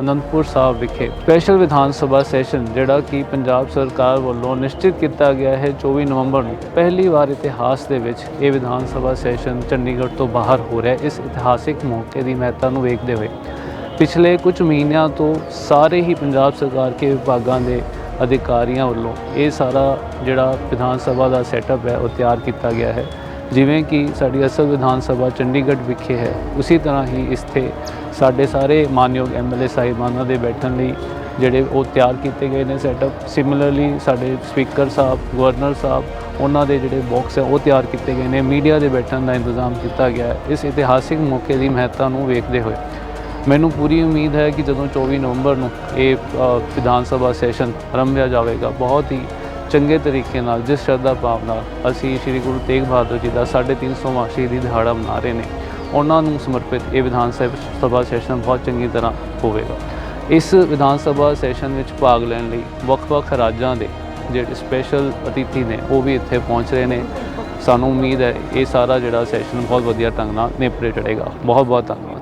ਅਨੰਦਪੁਰ ਸਾਹਿਬ ਵਿਖੇ special Vidhan Sabha session ਜਿਹੜਾ ਕਿ ਪੰਜਾਬ ਸਰਕਾਰ ਵੱਲੋਂ ਨਿਸ਼ਚਿਤ ਕੀਤਾ ਗਿਆ ਹੈ 24 ਨਵੰਬਰ ਨੂੰ। ਪਹਿਲੀ ਵਾਰ ਇਤਿਹਾਸ ਦੇ ਵਿੱਚ ਇਹ ਵਿਧਾਨ ਸਭਾ ਸੈਸ਼ਨ ਚੰਡੀਗੜ੍ਹ ਤੋਂ ਬਾਹਰ ਹੋ ਰਿਹਾ ਹੈ। ਇਸ ਇਤਿਹਾਸਿਕ ਮੌਕੇ ਦੀ ਮਹੱਤਤਾ ਨੂੰ ਵੇਖਦੇ ਹੋਏ ਪਿਛਲੇ ਕੁਝ ਮਹੀਨਿਆਂ ਤੋਂ ਸਾਰੇ ਹੀ ਪੰਜਾਬ ਸਰਕਾਰ ਕੇ ਵਿਭਾਗਾਂ ਦੇ ਅਧਿਕਾਰੀਆਂ ਵੱਲੋਂ ਇਹ ਸਾਰਾ ਜਿਹੜਾ ਵਿਧਾਨ ਸਭਾ ਦਾ ਸੈਟਅਪ ਹੈ ਉਹ ਤਿਆਰ ਕੀਤਾ ਗਿਆ ਹੈ। ਜਿਵੇਂ ਕਿ ਸਾਡੀ ਅਸਲ ਵਿਧਾਨ ਸਭਾ ਚੰਡੀਗੜ੍ਹ ਵਿਖੇ ਹੈ, ਉਸੇ ਤਰ੍ਹਾਂ ਹੀ ਇੱਥੇ ਸਾਡੇ ਸਾਰੇ ਮਾਨਯੋਗ ਐਮਐਲਏ ਸਾਹਿਬਾਨਾਂ ਦੇ ਬੈਠਣ ਲਈ ਜਿਹੜੇ ਉਹ ਤਿਆਰ ਕੀਤੇ ਗਏ ਨੇ ਸੈਟਅਪ ਸਿਮਿਲਰਲੀ ਸਾਡੇ ਸਪੀਕਰ ਸਾਹਿਬ ਗਵਰਨਰ ਸਾਹਿਬ, ਉਹਨਾਂ ਦੇ ਜਿਹੜੇ ਬਾਕਸ ਹੈ, ਉਹ ਤਿਆਰ ਕੀਤੇ ਗਏ ਨੇ। ਮੀਡੀਆ ਦੇ ਬੈਠਣ ਦਾ ਇੰਤਜ਼ਾਮ ਕੀਤਾ ਗਿਆ ਹੈ। ਇਸ ਇਤਿਹਾਸਿਕ ਮੌਕੇ ਦੀ ਮਹੱਤਤਾ ਨੂੰ ਵੇਖਦੇ ਹੋਏ ਮੈਨੂੰ ਪੂਰੀ ਉਮੀਦ ਹੈ ਕਿ ਜਦੋਂ 24 ਨਵੰਬਰ ਨੂੰ ਇਹ ਵਿਧਾਨ ਸਭਾ ਸੈਸ਼ਨ ਆਰੰਭਿਆ ਜਾਵੇਗਾ, ਬਹੁਤ ਹੀ ਚੰਗੇ ਤਰੀਕੇ ਨਾਲ, ਜਿਸ ਸ਼ਰਧਾ ਭਾਵ ਨਾਲ ਅਸੀਂ ਸ੍ਰੀ ਗੁਰੂ ਤੇਗ ਬਹਾਦਰ ਜੀ ਦਾ 350ਵਾਂ ਸ਼ਹੀਦੀ ਦਿਹਾੜਾ ਮਨਾ ਰਹੇ ਨੇ। ਉਹਨਾਂ ਨੂੰ ਸਮਰਪਿਤ ਇਹ ਵਿਧਾਨ ਸਭ- ਸਭਾ ਸੈਸ਼ਨ ਬਹੁਤ ਚੰਗੀ ਤਰ੍ਹਾਂ ਹੋਵੇਗਾ। ਇਸ ਵਿਧਾਨ ਸਭਾ ਸੈਸ਼ਨ ਵਿੱਚ ਭਾਗ ਲੈਣ ਲਈ ਵੱਖ-ਵੱਖ ਰਾਜਾਂ ਦੇ ਜਿਹੜੇ ਸਪੈਸ਼ਲ ਅਤੀਥੀ ਨੇ, ਉਹ ਵੀ ਇੱਥੇ ਪਹੁੰਚ ਰਹੇ ਨੇ। ਸਾਨੂੰ ਉਮੀਦ ਹੈ ਇਹ ਸਾਰਾ ਜਿਹੜਾ ਸੈਸ਼ਨ ਬਹੁਤ ਵਧੀਆ ਢੰਗ ਨਾਲ ਨੇਪਰੇ ਚੜੇਗਾ। ਬਹੁਤ ਬਹੁਤ ਧੰਨਵਾਦ।